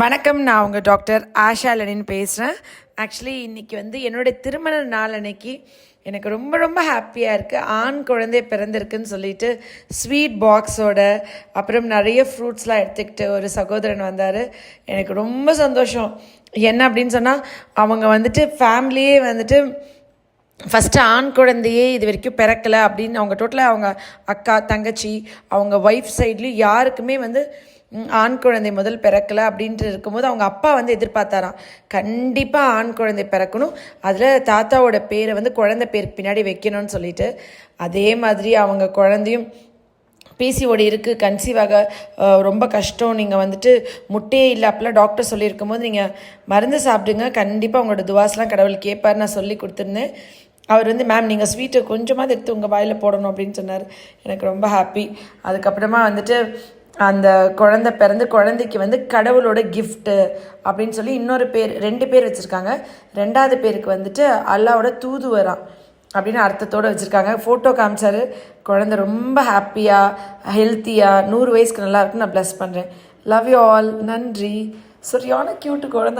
வணக்கம் நான் உங்கள் டாக்டர் ஆஷா லெனின் பேசுகிறேன் ஆக்சுவலி இன்றைக்கி வந்து என்னுடைய திருமண நாள் அன்னைக்கு. எனக்கு ரொம்ப ரொம்ப ஹாப்பியாக இருக்குது ஆண் குழந்தை பிறந்திருக்குன்னு சொல்லிட்டு ஸ்வீட் பாக்ஸோட அப்புறம் நிறைய ஃப்ரூட்ஸ்லாம் எடுத்துக்கிட்டு ஒரு சகோதரன் வந்தார். எனக்கு ரொம்ப சந்தோஷம். என்ன அப்படின்னு சொன்னால் அவங்க வந்துட்டு ஃபேமிலியே வந்துட்டு ஃபஸ்ட்டு ஆண் குழந்தையே இது வரைக்கும் பிறக்கலை அப்படின்னு அவங்க டோட்டலாக அவங்க அக்கா தங்கச்சி அவங்க ஒய்ஃப் சைட்லேயும் யாருக்குமே வந்து ஆண் குழந்தை முதல் பிறக்கலை அப்படின்ட்டு இருக்கும்போது அவங்க அப்பா வந்து எதிர்பார்த்தாராம். கண்டிப்பாக ஆண் குழந்தை பிறக்கணும். அதில் தாத்தாவோட பேரை வந்து குழந்தை பேருக்கு பின்னாடி வைக்கணும்னு சொல்லிட்டு அதே மாதிரி அவங்க குழந்தையும் பிசிஓடி இருக்குது கன்சீவாக ரொம்ப கஷ்டம். நீங்கள் வந்துட்டு முட்டையே இல்லை அப்பெல்லாம் டாக்டர் சொல்லியிருக்கும் போது நீங்கள் மருந்து சாப்பிடுங்க. கண்டிப்பாக உங்களோட துவாஸ்லாம் கடவுள் கேட்பார் நான் சொல்லி கொடுத்துருந்தேன். அவர் வந்து மேம் நீங்கள் ஸ்வீட்டை கொஞ்சமாவது எடுத்து உங்கள் வாயில் போடணும் அப்படின்னு சொன்னார். எனக்கு ரொம்ப ஹாப்பி அதுக்கப்புறமா வந்துட்டு அந்த குழந்தை பிறந்து குழந்தைக்கு வந்து கடவுளோட கிஃப்ட்டு அப்படின்னு சொல்லி இன்னொரு பேர் ரெண்டு பேர் வச்சுருக்காங்க. ரெண்டாவது பேருக்கு வந்துட்டு அல்லாவோட தூதுவரான் அப்படின்னு அர்த்தத்தோடு வச்சுருக்காங்க. ஃபோட்டோ காமிச்சாரு. குழந்த ரொம்ப ஹாப்பியாக ஹெல்த்தியாக நூறு வயசுக்கு நல்லா இருக்குன்னு நான் ப்ளஸ் பண்ணுறேன் லவ் யூ ஆல் நன்றி. சரியான க்யூட்டு குழந்த.